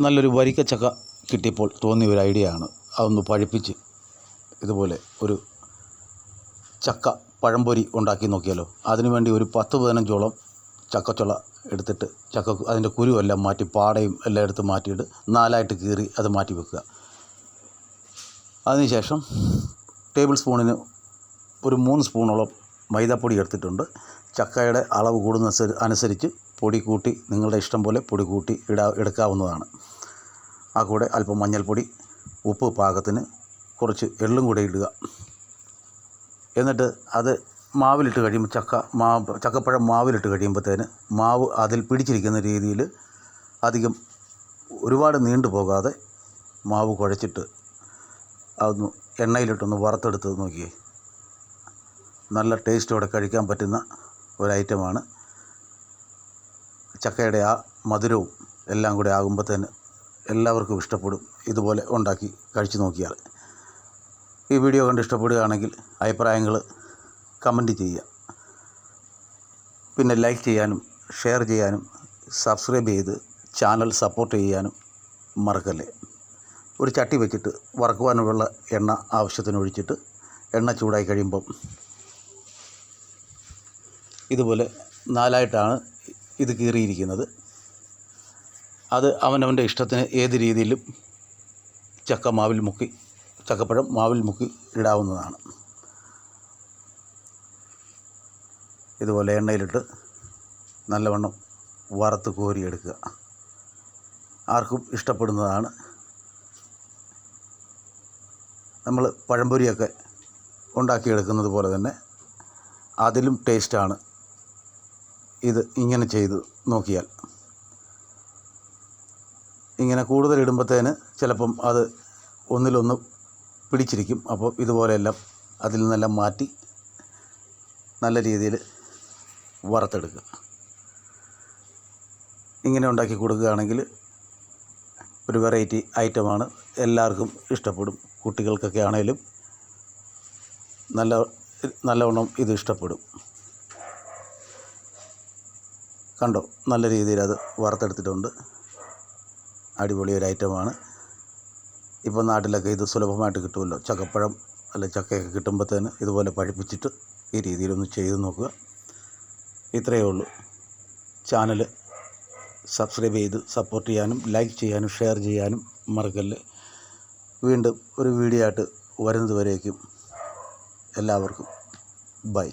നല്ലൊരു വരിക്കച്ചക്ക കിട്ടിയപ്പോൾ തോന്നിയ ഒരു ഐഡിയ ആണ്. അതൊന്ന് പഴുപ്പിച്ച് ഇതുപോലെ ഒരു ചക്ക പഴംപൊരി ഉണ്ടാക്കി നോക്കിയാലോ. അതിനുവേണ്ടി ഒരു പത്ത് പതിനഞ്ചോളം ചക്കച്ചുള എടുത്തിട്ട് ചക്ക അതിന്റെ കുരുവെല്ലാം മാറ്റി പാടയും എല്ലാം എടുത്ത് മാറ്റിയിട്ട് നാലായിട്ട് കീറി അത് മാറ്റി വെക്കുക. അതിനുശേഷം ടേബിൾ സ്പൂണിന് ഒരു മൂന്ന് സ്പൂണോളം മൈദാപ്പൊടി എടുത്തിട്ടുണ്ട്. ചക്കയുടെ അളവ് കൂടുന്ന അനുസരി- അനുസരിച്ച് പൊടി കൂട്ടി നിങ്ങളുടെ ഇഷ്ടം പോലെ പൊടി കൂട്ടി ഇടാ എടുക്കാവുന്നതാണ്. ആ കൂടെ അല്പം മഞ്ഞൾപ്പൊടി ഉപ്പ് പാകത്തിന് കുറച്ച് എള്ളും കൂടെ ഇടുക. എന്നിട്ട് അത് മാവിലിട്ട് കഴിയുമ്പോൾ ചക്ക മാവ് ചക്കപ്പഴം മാവിലിട്ട് കഴിയുമ്പോഴത്തേന് മാവ് അതിൽ പിടിച്ചിരിക്കുന്ന രീതിയിൽ അധികം ഒരുപാട് നീണ്ടു പോകാതെ മാവ് കുഴച്ചിട്ട് അതൊന്ന് എണ്ണയിലിട്ടൊന്ന് വറുത്തെടുത്ത് നോക്കിയേ. നല്ല ടേസ്റ്റോടെ കഴിക്കാൻ പറ്റുന്ന ഒരു ഐറ്റമാണ് ചക്കയുടെ ആ മധുരവും എല്ലാം കൂടെ ആകുമ്പോഴത്തേന് എല്ലാവർക്കും ഇഷ്ടപ്പെടും. ഇതുപോലെ ഉണ്ടാക്കി കഴിച്ചു നോക്കിയാൽ. ഈ വീഡിയോ കണ്ട് ഇഷ്ടപ്പെടുകയാണെങ്കിൽ അഭിപ്രായങ്ങൾ കമന്റ് ചെയ്യുക. പിന്നെ ലൈക്ക് ചെയ്യാനും ഷെയർ ചെയ്യാനും സബ്സ്ക്രൈബ് ചെയ്ത് ചാനൽ സപ്പോർട്ട് ചെയ്യാനും മറക്കല്ലേ. ഒരു ചട്ടി വെച്ചിട്ട് വറക്കുവാനുള്ള എണ്ണ ആവശ്യത്തിന് ഒഴിച്ചിട്ട് എണ്ണ ചൂടായി കഴിയുമ്പം ഇതുപോലെ നാലായിട്ടാണ് ഇത് കീറിയിരിക്കുന്നത്. അത് അവനവന്റെ ഇഷ്ടത്തിന് ഏത് രീതിയിലും ചക്ക മാവിൽ മുക്കി ചക്കപ്പഴം മാവിൽ മുക്കി ഇടാവുന്നതാണ്. ഇതുപോലെ എണ്ണയിലിട്ട് നല്ലവണ്ണം വറുത്ത് കോരിയെടുക്കുക. ആർക്കും ഇഷ്ടപ്പെടുന്നതാണ്. നമ്മൾ പഴംപൊരിയൊക്കെ ഉണ്ടാക്കിയെടുക്കുന്നത് പോലെ തന്നെ അതിലും ടേസ്റ്റാണ് ഇത് ഇങ്ങനെ ചെയ്ത് നോക്കിയാൽ. ഇങ്ങനെ കൂടുതൽ ഇടുമ്പോഴത്തേന് ചിലപ്പം അത് ഒന്നിലൊന്ന് പിടിച്ചിരിക്കും. അപ്പോൾ ഇതുപോലെയെല്ലാം അതിൽ നിന്നെല്ലാം മാറ്റി നല്ല രീതിയിൽ വറുത്തെടുക്കുക. ഇങ്ങനെ ഉണ്ടാക്കി കൊടുക്കുകയാണെങ്കിൽ ഒരു വെറൈറ്റി ഐറ്റമാണ്. എല്ലാവർക്കും ഇഷ്ടപ്പെടും. കുട്ടികൾക്കൊക്കെ ആണെങ്കിലും നല്ല നല്ലവണ്ണം ഇത് ഇഷ്ടപ്പെടും. കണ്ടോ നല്ല രീതിയിൽ അത് വറുത്തെടുത്തിട്ടുണ്ട്. അടിപൊളി ഒരു ഐറ്റമാണ്. ഇപ്പോൾ നാട്ടിലൊക്കെ ഇത് സുലഭമായിട്ട് കിട്ടുമല്ലോ. ചക്കപ്പഴം അല്ല ചക്കയൊക്കെ കിട്ടുമ്പോഴത്തേന് ഇതുപോലെ പഴിപ്പിച്ചിട്ട് ഈ രീതിയിലൊന്ന് ചെയ്ത് നോക്കുക. ഇത്രയേ ഉള്ളൂ. ചാനൽ സബ്സ്ക്രൈബ് ചെയ്ത് സപ്പോർട്ട് ചെയ്യാനും ലൈക്ക് ചെയ്യാനും ഷെയർ ചെയ്യാനും മറക്കല്ല്. വീണ്ടും ഒരു വീഡിയോ ആയിട്ട് വരുന്നത് വരേക്കും എല്ലാവർക്കും ബൈ